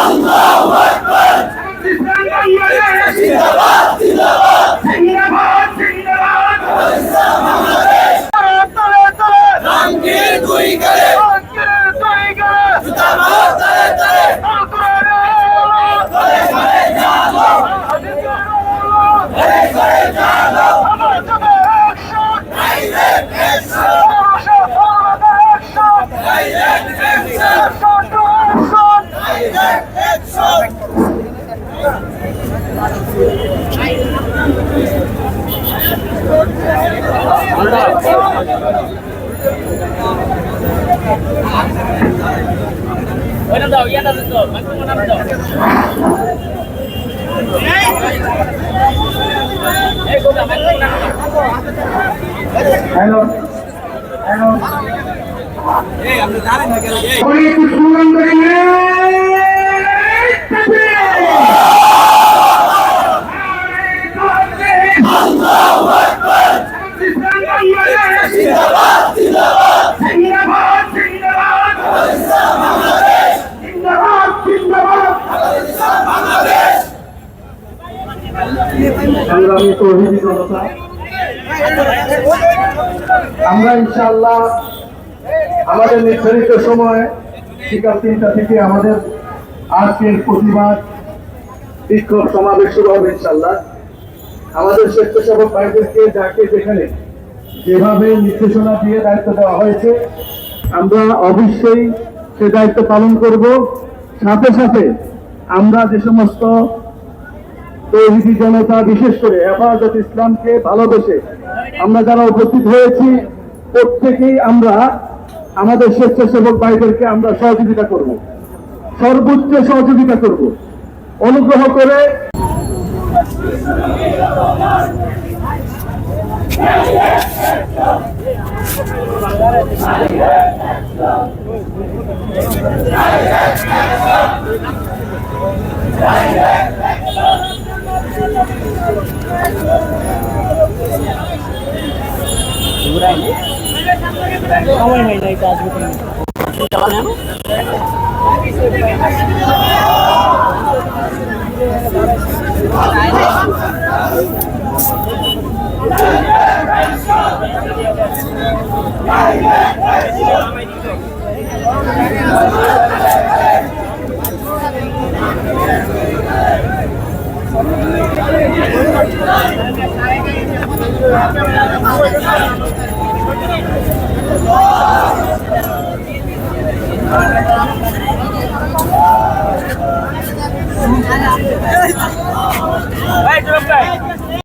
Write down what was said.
আল্লাহু আকবার জিন্দাবাদ জিন্দাবাদ জিন্দাবাদ হ্যালো হ্যালো এই আপনি দাঁড়ান না কেন এই ওই একটু স্লোগান করে জিন্দাবাদ জিন্দাবাদ জিন্দাবাদ জিন্দাবাদ আমরা ইনশাআল্লাহ আমাদের নির্ধারিত সময় বিকাল তিনটা থেকে আমাদের আজকের প্রতিবাদ বিক্ষোভ সমাবেশ শুরু হবে ইনশাল্লাহ আমাদের স্বেচ্ছাসেবক ভাইদেরকে যাকে যেখানে যেভাবে নির্দেশনা দিয়ে দায়িত্ব দেওয়া হয়েছে, আমরা অবশ্যই সে দায়িত্ব পালন করব। সাথে সাথে আমরা যে সমস্ত তৌহিদি জনতা বিশেষ করে হেফাজত ইসলামকে ভালোবেসে আমরা যারা উপস্থিত হয়েছি, প্রত্যেকেই আমরা আমাদের স্বেচ্ছাসেবক ভাইদেরকে আমরা সহযোগিতা করব। সর্বোচ্চ সহযোগিতা করব। অনুগ্রহ করে সময় হয় না এটা আসবে এই চুপ ভাই Oh!